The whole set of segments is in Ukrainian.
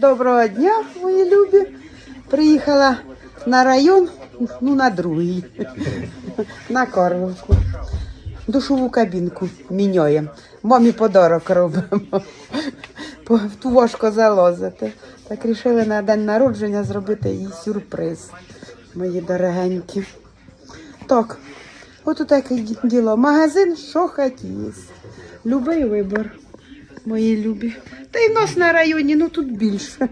Доброго дня, мої любі. Приїхала на район, ну на другий, на Корловку. Душову кабінку міняємо. Мамі подарок робимо. Ту залозити. Так рішили на день народження зробити їй сюрприз, мої дорогенькі. Так, от таке діло. Магазин, що хотіє. Любий вибір, мої любі. Та й в нас на районі, ну тут більше.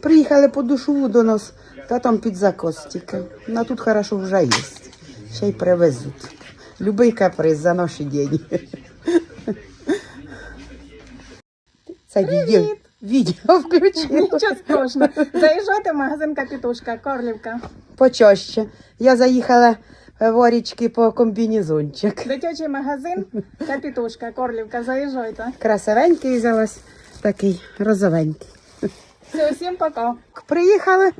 Приїхали по душову до нас, та там під закос тільки. Ну, а тут хорошо вже є. Ще й привезуть. Любий каприз за наші деньги. Це відео, відео включила. Нічого страшного. Заїжджайте в магазин Капітушка, Корлівка. Почаще. Я заїхала в Орічки по комбінезончик. Дитячий магазин Капітушка, Корлівка. Заїжджайте. Красивенький взялась, такий розовенький. Все, всім пока. Приїхали.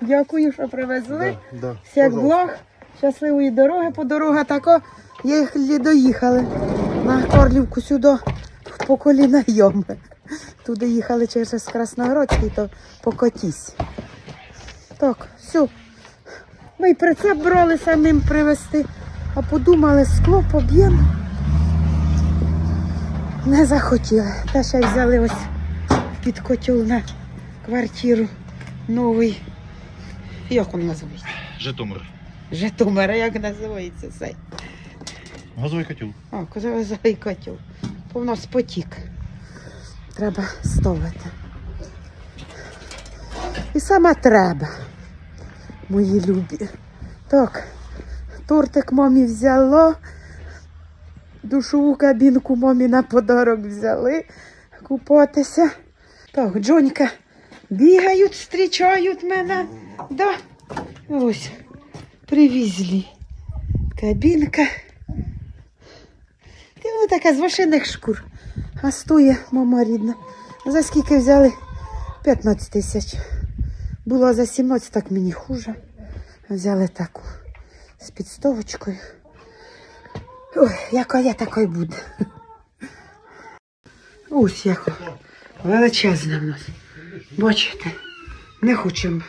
Дякую, що привезли. Да, Всіх благ, щасливої дороги по дорога тако. Їхали, доїхали на Корлівку сюди по коліна йоми. Туди їхали через Красногородський, то по котісь. Так, все. Ми й прицеп брали самим привезти, а подумали, скло поб'ємо. Не захотіли. Та ще взяли ось під котел на квартиру новий. Як він називається? Житомир. Житомира, як називається цей? Газовий котел. О, козовий котел. В нас потік. Треба ставити. І саме треба, мої любі. Так, тортик мамі взяло. Душову кабінку мамі на подарок взяли купатися. Так, Джонька бігають, зустрічають мене. Да. Ось, привезли. Кабінка. Ти ну така з машинних шкур. А стоє, мама рідна. За скільки взяли? 15 тисяч. Було за 17, так мені хуже. Взяли таку з підставочкою. Ой, яка я такою буде. Ось яка. Величезна в нас. Бачите? Не хочемо.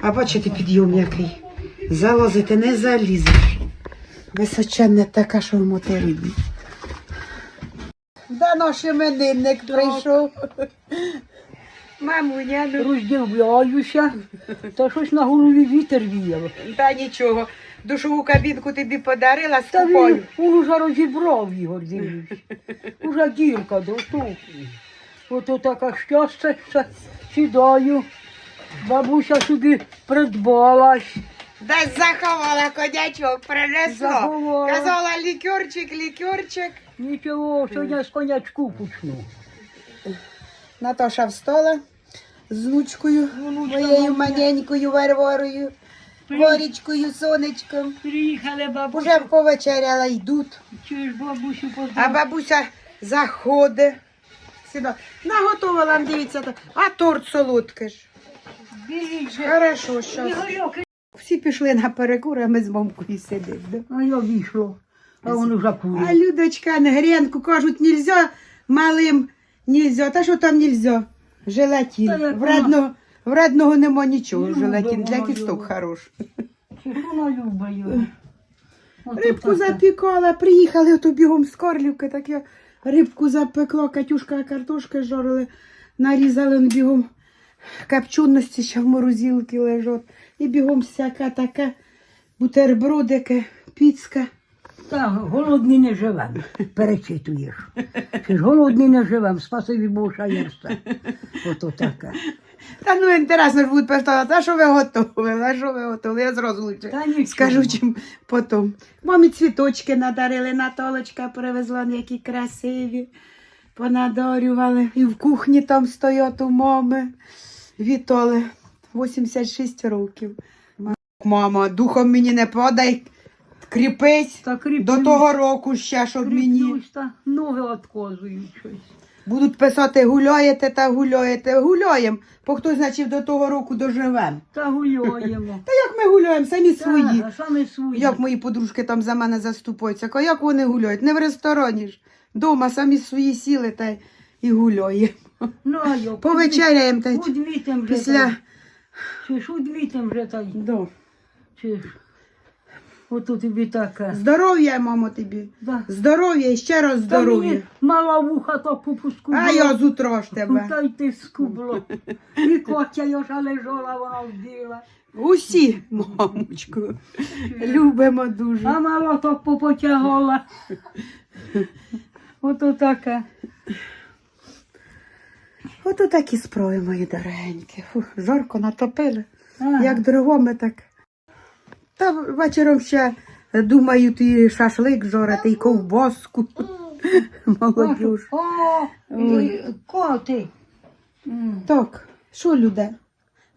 А бачите підйом який. Залазити не залізеш. Височенна така, що в моторідні. Да наш іменинник прийшов. Мамуня, ну Роздивляюся, та щось на голові вітер віяв. та нічого. Душову кабінку тобі подарила з Та купою. він, він уже розібрав його, дивлюсь. Уже дірка доступна. Ото така щастя, що сідаю. Бабуся собі придбалась. Десь заховала конячок, принесла. Заховала. Казала лікерчик, лікерчик. Нічого, сьогодні з конячку почну. Наташа встала з внучкою, моєю маленькою Варварою, Ворічкою, сонечком. Приїхали бабуся. Уже повечеряла, йдуть. Чуєш бабусю А бабуся заходить. Сюди. Наготовила, дивіться, а торт солодкий ж. Же. Хорошо, що. Ігорьок, Всі пішли на перекур, а ми з мамкою сидимо. Да? А я вийшло. А воно вже А курить. Людочка, на гренку кажуть, нельзя малим, нельзя. Та що там нельзя? Желатин. Вредного, вредного нема нічого. Любимо Желатин для його. кісток хорош. Його? Ото Рибку таке. запікала, приїхали ото бігом з Корлівки, так я рибку запекла, Катюшка картошки жарили, нарізали он бігом копченості, що в морозилці лежать. І бігом всяка така бутербродики, піцка. Так, голодні не живем, перечитуєш. Чи ж голодні не живем, спасибі що є все. Ото таке. Та ну інтересно ж будуть питати, а що ви готовили, а що ви готовили? Я зразу лучше Та нічого. скажу, чим потім. Мамі цвіточки надарили, Наталочка привезла, які красиві. Понадарювали. І в кухні там стоять у мами. Вітоли. 86 років. Мама, духом мені не подай, кріпись. Та До того року ще, щоб мені. кріплюсь, та ноги відказують щось. Будуть писати гуляєте та гуляєте. Гуляємо, бо хто значить до того року доживемо. Та гуляємо. Та як ми гуляємо, самі свої. Та, саме свої. Як мої подружки там за мене заступаються, а як вони гуляють? Не в ресторані ж. Дома самі свої сіли та і гуляємо. Ну, а. Повечеряємо та й Удвітим вже. після. та й. Чи ж удвітим вже та й. Да. Чи ж. Ото тобі таке. Здоров'я, мамо, тобі. Да. Здоров'я і ще раз Та здоров'я. мені мала вуха то попуску. А я зутро ж тебе. Та й ти скубло. І котя йоша лежала, вона вбила. Усі, мамочку, любимо дуже. А мала то попотягала. Ото таке. Ото такі справи, мої дорогенькі. Фу, жарко натопили. Ага. Як дровоми, так. Та вечором ще думаю, ти шашлик жорати і ковбоску. Молодюж. О, коти. Так, що Люда?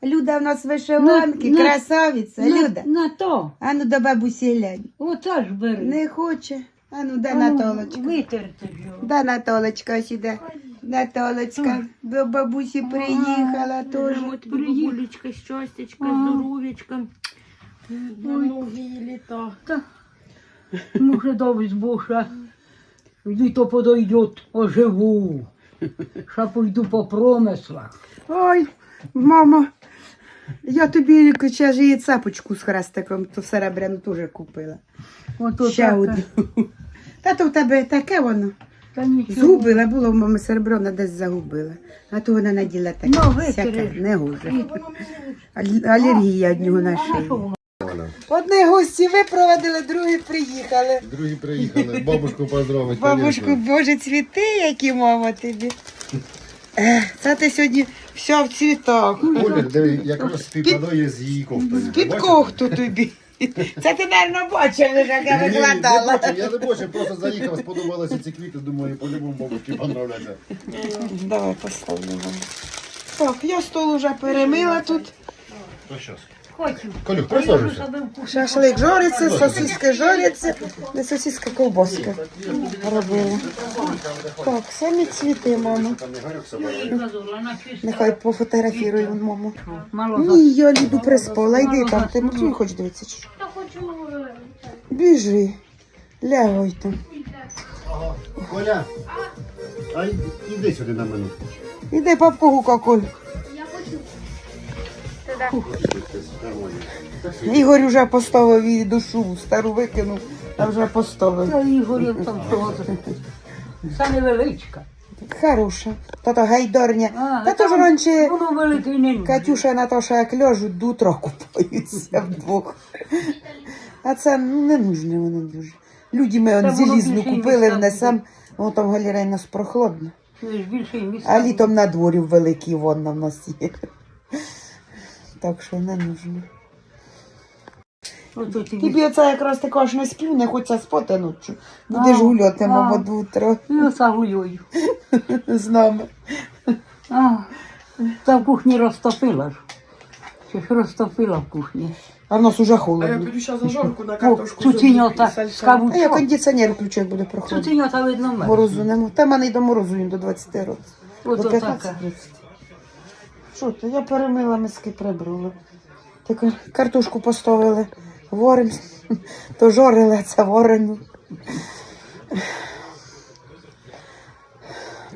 Люда в нас вишиванки, На- на- красавиця, На, Люда. на то. А ну до бабусі глянь. Оце ж бери. Не хоче. А ну де Натолочка? Витерти його. Да, Натолочка сюди. Натолочка до бабусі приїхала теж. От бабулечка, щастячка, здоров'ячка. Нові літа. Та. Може, довіз Боже. Літо подойдет, оживу. Ще пойду по промислах. Ой, мамо, я тобі ще ж і цепочку з хрестиком, то серебряну теж купила. Ото ще таке. одну. Та то в тебе таке воно. Та нічого. Згубила, було в мами серебро, вона десь загубила. А то вона наділа таке. Ну, всяке, не гуже. Алергія від нього на шиї. Одні гості випровадили, другі приїхали. Другі приїхали, бабушку поздравити. Бабушку, боже, цвіти, які мама тобі. Це ти сьогодні все в цвітах. Оля, диви, якраз співпадає з її кофтою. Під кохту тобі. Це ти, мабуть, бачив, вже як я Ні, ні, не викладала. бачив, Я не бачив, просто заїхав, сподобалися ці квіти, думаю, по-любому бабушки понравляться. Давай поставимо. Так, я стол вже перемила тут. То щас. Хочу. Колюх, А присаджуйся. Шашлик жориться, сосиски жоряться, не сосиска ковбаска робила. Так, самі цвіти, мама. Нехай пофотографірую маму. Ні, я Ліду приспала, йди там, ти не хочеш дивитися. чи що? Біжи, лягай там. Коля, а й- іди сюди на минутку. Іди папку гука, Коль. Ігор вже поставив її душу, стару викинув, а вже поставив. Та Ігорів там це? Невеличка. Хороша. Та-то гайдорня. А, Та то ж раніше. Катюша і Наташа як ляжуть, до утра купаються вдвох. А це ну, не нужне воно дуже. Люди ми он залізну купили, внесем, воно там галерей нас прохладно. Чуєш, більше і місця. А літом на дворі великий вон в нас є. Так що не нужно. Тобі. Оце якраз ти кажеш, не сплю, не хочеться спати ночі. Будеш гуляти, мама, до утра І оце гулюю. з нами. А, та в кухні розтопила ж. Чи ж розтопила в кухні? А в нас уже А я холодно. піду зараз зажарку на О, картошку. цуценята, А я кондиціонер включу, як буде прохладно. Цуценята видно мене. Морозу нема. Та в мене й до морозу він до 20 років. До Ото 15-30. Що ти? Я перемила миски прибрала. Так картошку поставили. Варим. То жорили, це варено.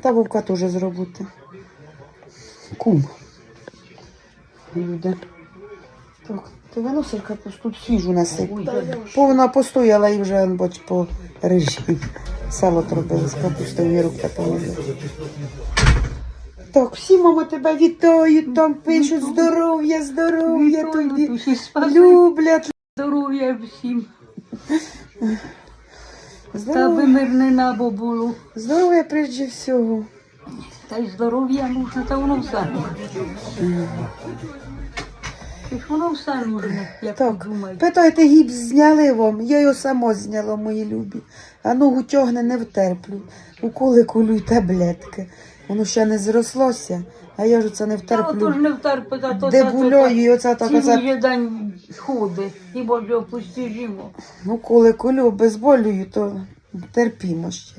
Та вовка теж зробити. Кум. Люди. Так, ти виносиш капусту, тут свіжу насип. Повна постояла і вже, бач, по режимі. Сало зробили з капустою і рук та положили. Так, всі, мама, тебе вітають, там пишуть здоров'я, здоров'я Вітаю, тобі. спаси. Люблять. Здоров'я всім. Та би Здоров'я, мирне небо було. здоров'я прежде всього. Та й здоров'я нужне, та воно все нужне. Чи ж воно все нужне, як Так, думаєте? питайте, гіпс зняли вам, я його само зняла, мої любі. А ногу тягне не втерплю. Уколи кулю й таблетки. Воно ще не зрослося, а я ж це не Та ото не втерпить, а то Де та- і оце так, оце день ходить, і боже, опустіжимо. Ну, коли колю безболюю, то терпімо ще.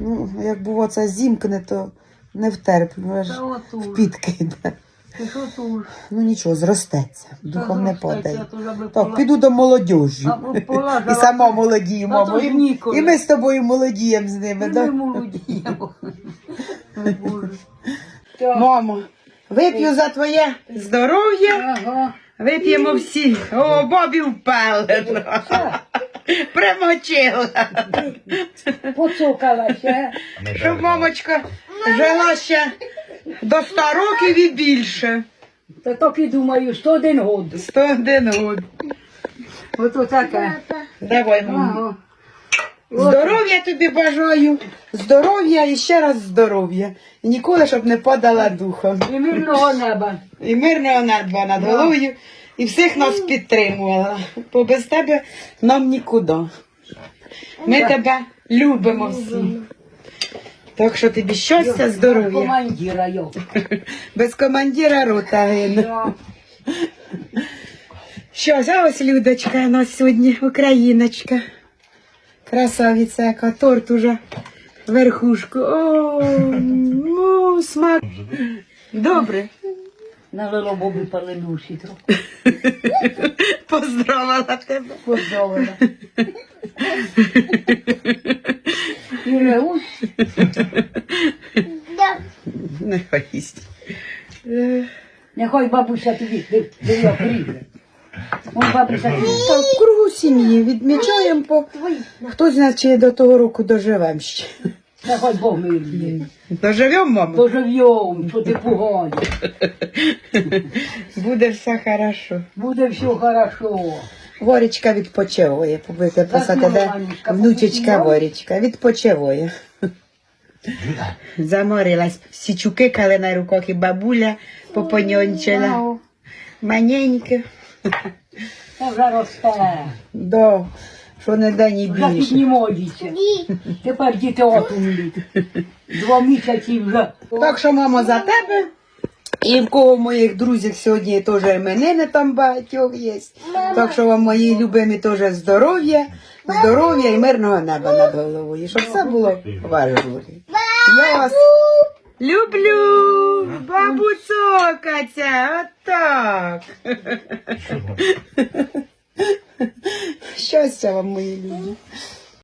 Ну, як бува це зімкне, то не втерплю, аж в отут. підки йде. Ти що тут? Ну нічого, зростеться, духом не падає. Так, піду до молодіжі. І сама ж І, ми з тобою молодіємо з ними, Ми молодіємо. Мамо, вип'ю за твоє здоров'я. Ага. Вип'ємо всі. О, бобі впелено. Примочила. Поцокалася. Щоб мамочка жила ще до 100 років і більше. Та так і думаю, 101 год. 101 год. Ото таке. Давай, мамо. Ага. Здоров'я тобі бажаю. Здоров'я і ще раз здоров'я. І ніколи, щоб не падала духом. І мирного неба. І мирного неба над головою. І всіх нас підтримувала. Бо без тебе нам нікуди. Ми тебе любимо всі. Так що тобі щастя, здоров'я. Без командира рота гине. Що, за ось Людочка у нас сьогодні, україночка. Красавиця, яка торт уже верхушку. О, ну, смак. Добре. Налило бобі паленуші трохи. Поздравила тебе. Поздравила. І ревуть. Нехай їсть. Нехай бабуся тобі диви прийде. Ой, бабуся тобі. Та в кругу сім'ї відмічаємо по. Хто знає, чи до того року доживемо ще. Нехай Бог милує. Доживемо, мамо? Дожив'єм, що ти погані. Буде все хорошо. Буде все хорошо. Ворічка відпочиває. Будете писати, де внучечка попочиває? Ворічка відпочиває. Заморилась. Всі чукикали на руках і бабуля попоньончила. Маненька. Це вже росте. Да. Що не да ні Вже більше. піднімодіться. Тепер діти отумлють. Два місяці вже. Так що, мамо, за тебе. І в кого моїх друзів сьогодні теж іменини там багатьох є. Так що вам, мої любимі, теж здоров'я, здоров'я і мирного неба над головою. Щоб все було в. Я вас люблю, бабуцокаця, отак. Щастя вам, мої любі.